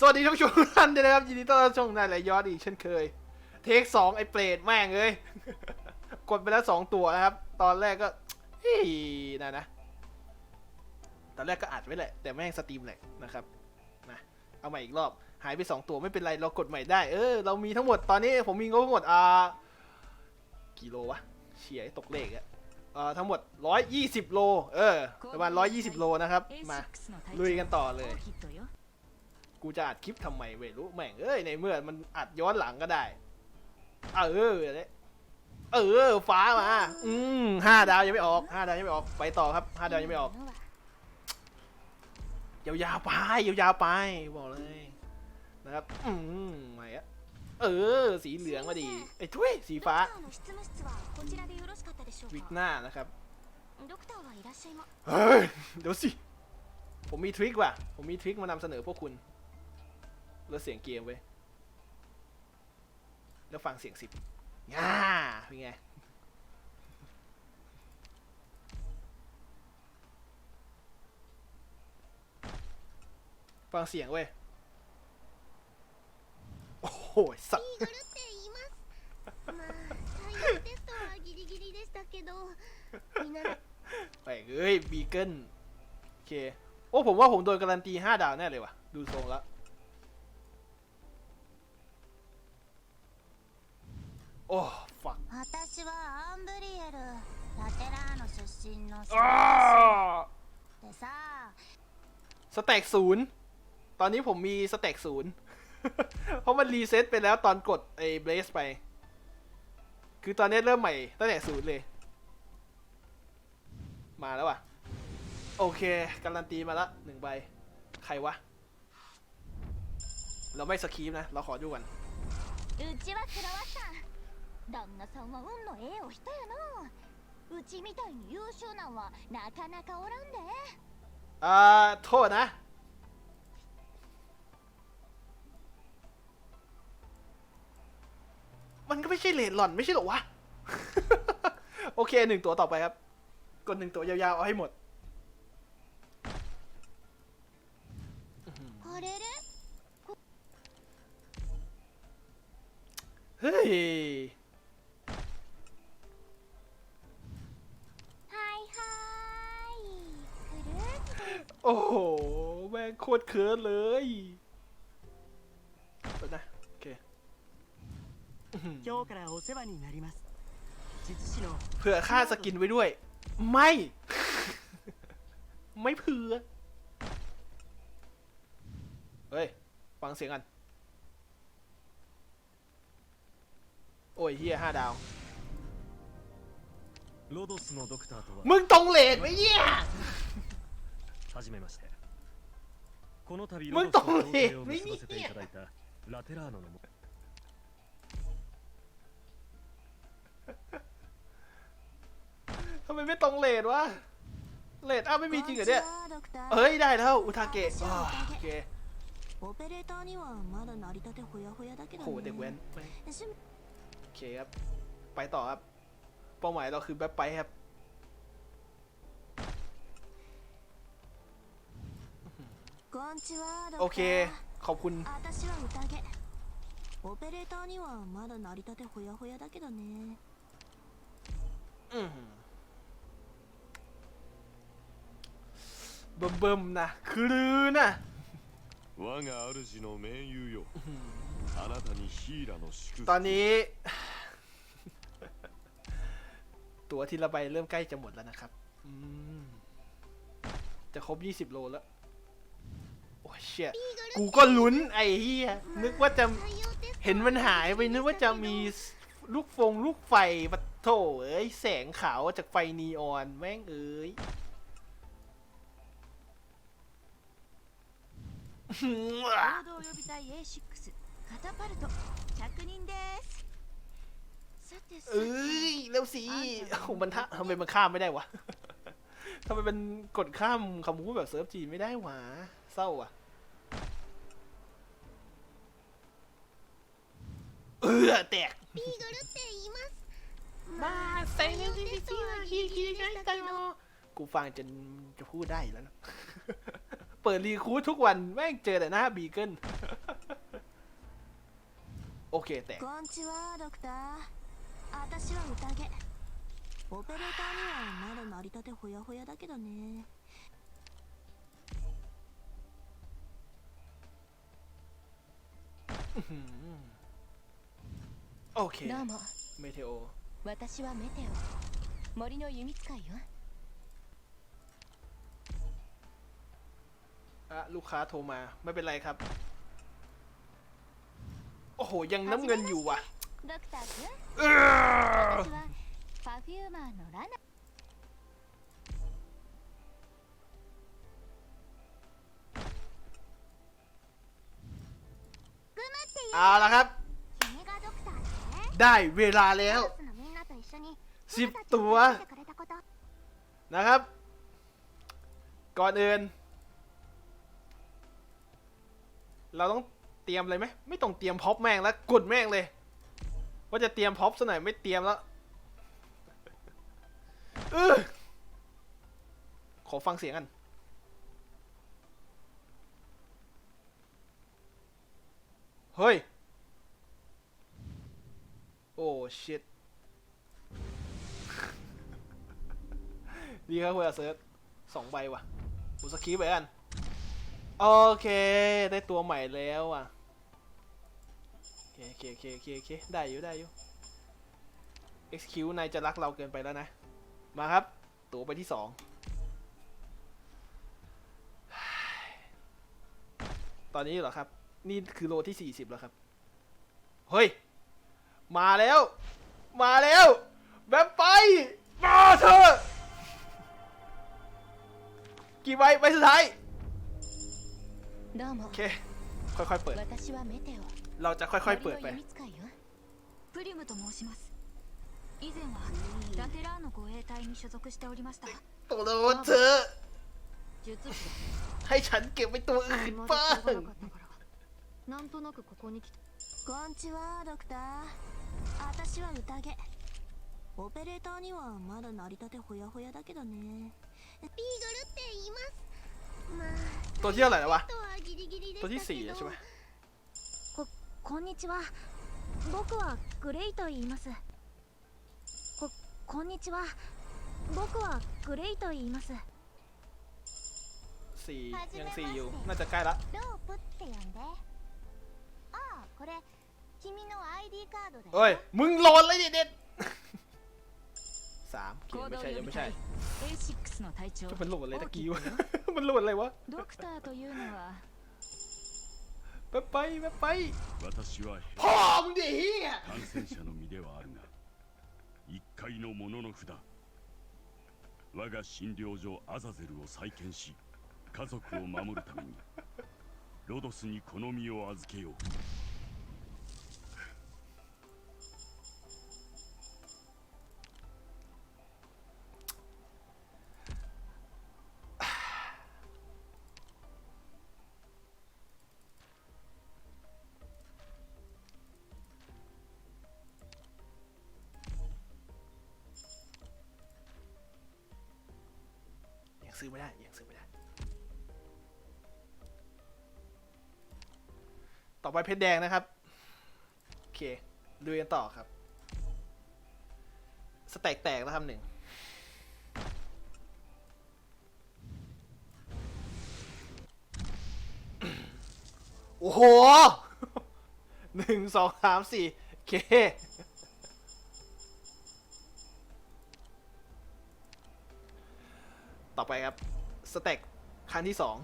สวัสดีท่านผู้ชมทุกท่านด้วยนะครับยินดีต้อนรับช่องนายไหลยอดอีกเช่นเคย เทคสองไอ้เปรตแม่งเลย กดไปแล้วสองตัวนะครับ ตอนแรกก็เฮ้ยนะนะ ตอนแรกก็อัดไว้แหละ แต่แม่งสตรีมแหละนะครับนะเอาใหม่อีกรอบ หายไปสองตัวไม่เป็นไรเรากดใหม่ได้ เออเรามีทั้งหมดตอนนี้ผมมีงบทั้งหมดอ่ากี่โลวะเฉียตกเลขอะอ่าทั้งหมด 120 โล เออ ประมาณ 120 โล นะครับ มา ลุยกันต่อเลย กูจะอัดคลิปทำไมไม่รู้แม่งเอ้ยในเมื่อมันอัดย้อนหลังก็ได้ เออเนี่ยเออฟ้ามา อืมห้าดาวยังไม่ออกห้าดาวยังไม่ออกไปต่อครับห้าดาวยังไม่ออกยาวๆไปยาวๆไปบอกเลยนะครับ อืมไม่อะเออ สีเหลืองมาดีไอ้ทุยสีฟ้า วิกหน้านะครับ เฮ้ย เดี๋ยวสิ ผมมีทริคว่ะ ผมมีทริคมานำเสนอพวกคุณ แล้วเสียงเกมเว้ย แล้วฟังเสียงสิบง่าเป็นไง ฟังเสียงเว้ย โอ้โหสัตว์ イーグルって言いますまあ最後テストはギリギリでしたけどみんな ไปเอ้ยบีเกิลโอเค โอ้ ผมว่าผมโดนการันตีห้าดาวแน่เลยว่ะ ดูทรงแล้ว โอ้ ฟัก 私はアンブリエルラテラーノ出身の選 อ้า 手でさ สแต็กศูนย์ ตอนนี้ผมมีสแต็กศูนย์ เพราะมันรีเซ็ตไปแล้วตอนกดไอ้เบรสไป คือตอนนี้เริ่มใหม่ตั้งแต่ศูนย์เลย มาแล้วว่ะ โอเค การันตีมาละหนึ่งใบ ใครวะ เราไม่สครีปนะ เราขอดูกัน うちはクラワッサン 旦那さんは運のええお人やなうちみたいに優秀なんはなかなかおらんで อ่า โทษนะ มันก็ไม่ใช่เลดหล่อนไม่ใช่เหรอวะ โอเคหนึ่งตัวต่อไปครับ กดหนึ่งตัวยาวๆ เอาให้หมด あれれ เฮ้ย อ้โห แม่งโคตรเคิร์ดเลยเปิดนะ โอเคอื้อหือ 今日からお世話になります実施の เผื่อค่าสกินไว้ด้วย ไม่ ไม่เผื่อ เฮ้ย ฟังเสียงกัน โอ้ยเฮียห้าดาว ロドスのドクターとは มึงตรงเลทไหมเนี่ย 初めましてこの度มึ ロ ง ド ต ス รง の เล 協 ท 定を ไหม 結 เนี่ ばせてい ย ただいたラテラーノのも ทำไมไม่ตรงเลทวะ เลทอ้าวไม่มีจริงเหรอเนี่ย こんにちはドクター เฮ้ย ได้แล้ว อุทาเกะอ่าโอเค オペレーターにはまだ成り立てほやほやだけ โห ど เด็กแว้น ね ไม่ 趣味 โอเคครับ ไปต่อครับ เป้าหมายเราคือแบ็คไปครับ โอเค ขอบคุณ 私は宴オペレーターにはまだ成り立てほやほやだけどね อืมเบิ่มเบิ่มๆนะคือนะ 我が主の盟友よあなたにヒーラの祝 ตอนนี้ ตั๋วทีละใบเริ่มใกล้จะหมดแล้วนะครับ อืม จะครบ 20 โลแล้ว โ อ้เชี่ยกูก็ลุ้นไอ้เฮียนึกว่าจะเห็นมันหายไปนึกว่าจะมีลูกฟงลูกไฟปะโถเอ้ยแสงขาวจากไฟนีออนแม่งเอ้ยเอ้ยแล้วสิโอ้มันทำไมมันข้ามไม่ได้วะทำไมเป็นกดข้ามคำพูดแบบเซิร์ฟจีนไม่ได้วะเศร้าอะ เออแตก ビーグルって言います มาใส่เรื่องที่ที่ที่ที่ที่ที่ที่กูฟังจนจะพูดได้แล้วนะ เปิดรีคูดทุกวันแม่งเจอแต่หน้าบีเกิล โอเคแตก こんちはドクター私は宴オペレーターにはまだ成り立てほやほやだけどね โอเค どうも เมเทโอ 私はメテオ森の弓使いよ อะลูกค้าโทรมา ไม่เป็นไรครับ โอ้โห ยังน้ำเงินอยู่ว่ะ ドクター君 เออ 私はパフューマーのラナ เอาละครับ ได้เวลาแล้ว สิบตัวนะครับ ก่อนอื่น เราต้องเตรียมอะไรไหมไม่ต้องเตรียมพ็อปแม่งแล้วกดแม่งเลย ว่าจะเตรียมพ็อปซะหน่อยไม่เตรียมแล้วออขอฟังเสียงกันเฮ้ย โอ้ชิตดีครับคุณอาเซิร์ชสองใบว่ะบุสกีไปกัน โอเค ได้ตัวใหม่แล้วอะโอเคโอเคโอเคโอเคได้อยู่ได้อยู่ XQ นายจะรักเราเกินไปแล้วนะ มาครับ ตัวไปที่สองตอนนี้เหรอครับ นี่คือโลที่ 40 แล้วครับ เฮ้ย มาแล้ว มาแล้ว แบบไป มาเถอะ กี่ใบใบสุดท้าย どうも โอเค ค่อยๆ เปิด 私はメテオ เราจะค่อยๆ เปิดไป 森の弓使いよプリムと申します以前はラテラーの護衛隊に所属しておりました โตโดนเธอะ 術師 ให้ฉันเก็บไว้ตัวอื่น だまだ บ้า しょうが ง なかったからなんとなくここに来てこんちはドクター 私は宴オペレーターにはまだ成り立てほやほやだけどねビーグルって言いますまあ ตัวที่เท่าไหร่แล้ววะ とはギリギリで ตัวที่ した สี่ け แล้ว ど ใช่ไหม ここんにちは僕はグレイと言いますここんにちは僕はグレイと言います สี่ยังสี่อยู่ น่าจะใกล้ละ ロープって呼んでああこれ 君の ID カードだよ เอ้ย มึงโหลดเลยดิเด็ด สามโอเค 行 ไม่ 動 ใช่ยัง 予備 ไม่ใช่ 隊 A6 の隊長 มันโหลดอะไรตะกี้วะ 大きく มันโหลดอะไรวะ ドクターというのは ไปไปไปไป 私は พ่อมึงดิเฮีย 感染者の身ではあるが一介の者の札我が診療所アザゼルを再建し家族を守るためにロドスにこの身を預けよう ซื้อไม่ได้ยังซื้อไม่ได้ ต่อไปเพชรแดงนะครับ โอเคดูกันต่อครับ สแต็กแตกแล้วครับหนึ่งโอ้โหหนึ่งสองสามสี่เค ต่อไปครับสเต็กครั้งที่สอง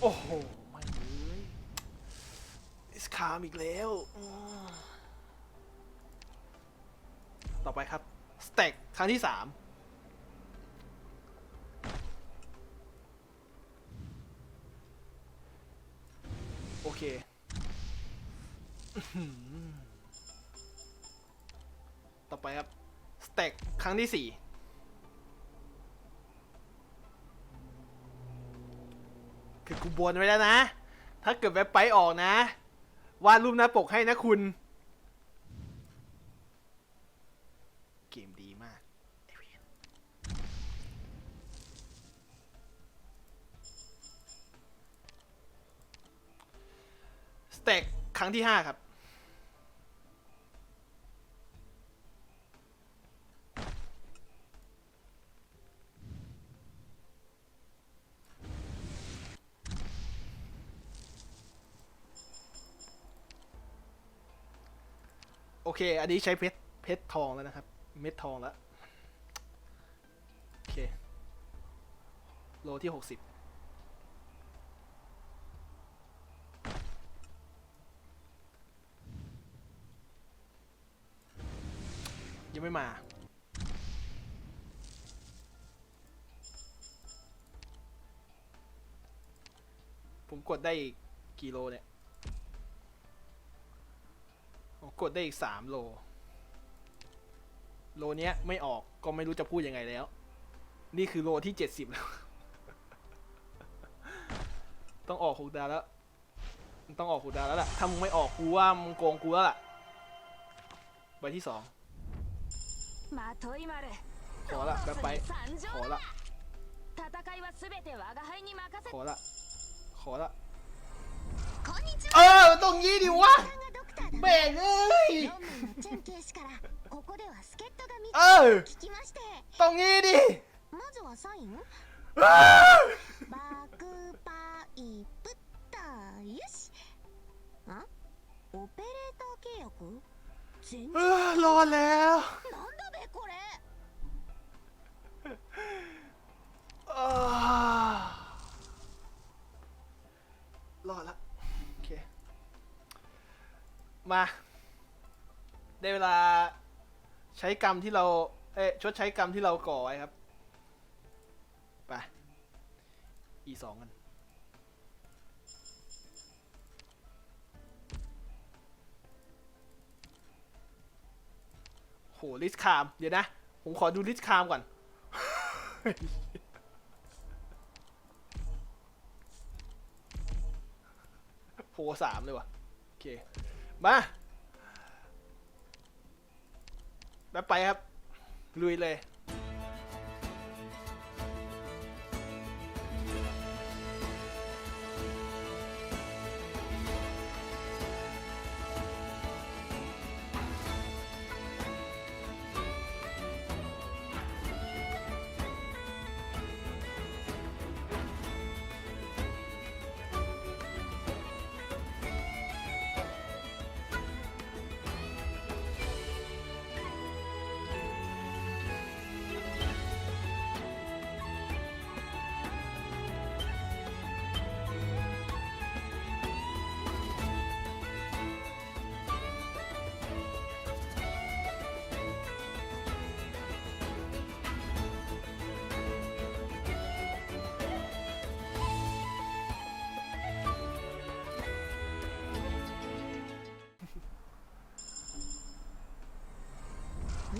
โอ้โหไม่เลยอิสคามอีกแล้วต่อไปครับสเต็กครั้งที่สามโอเค ต่อไปครับ สเต็กครั้งที่สี่คือกูบนไว้แล้วนะ ถ้าเกิดเว็บไปออกนะ วาดรูปหน้าปกให้นะคุณ เกมดีมาก สเต็กครั้งที่ห้าครับ โอเค อันนี้ใช้เพชรเพชรทองแล้วนะครับ เม็ดทองแล้วโอเค โลที่หกสิบยังไม่มา ผมกดได้กี่โลเนี่ย กดได้อีกสามโล โลเนี้ยไม่ออกก็ไม่รู้จะพูดยังไงแล้ว นี่คือโลที่เจ็ดสิบแล้ว ต้องออกหกดาแล้ว ต้องออกหกดาแล้วล่ะ ถ้ามึงไม่ออกกูว่ามึงโกงกูแล้วล่ะ ใบที่สองขอละแบบไป ขอละ ขอละ ขอละ เออตรงนี้ดิวะ แม่งเอ้ยเออตรงนี้ดิรอแล้ว มา ได้เวลาใช้กรรมที่เราเอ๊ะชดใช้กรรมที่เราก่อไว้ครับ ไปอีสองกัน โห ลิสคาม เดี๋ยวนะ ผมขอดูลิสคามก่อนโพสามเลยว่ะ โอเค มาแล้วไปครับ ลุยเลย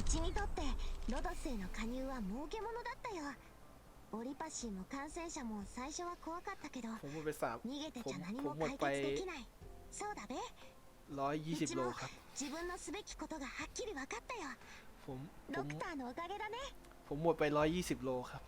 うちにとってロドスへの加入は儲けものだったよオリパシーも感染者も最初は怖かったけど ผมหมดไปสาม 逃げてちゃ何ผมもผมหมด 解 ไป 決できないそうだべ ร้อยยี่สิบโลครับ 自分のすべきことがはっきり分かったよ ผม ผ ド ม クターのおかげだね ผมหมดไปร้อยยี่สิบโลครับ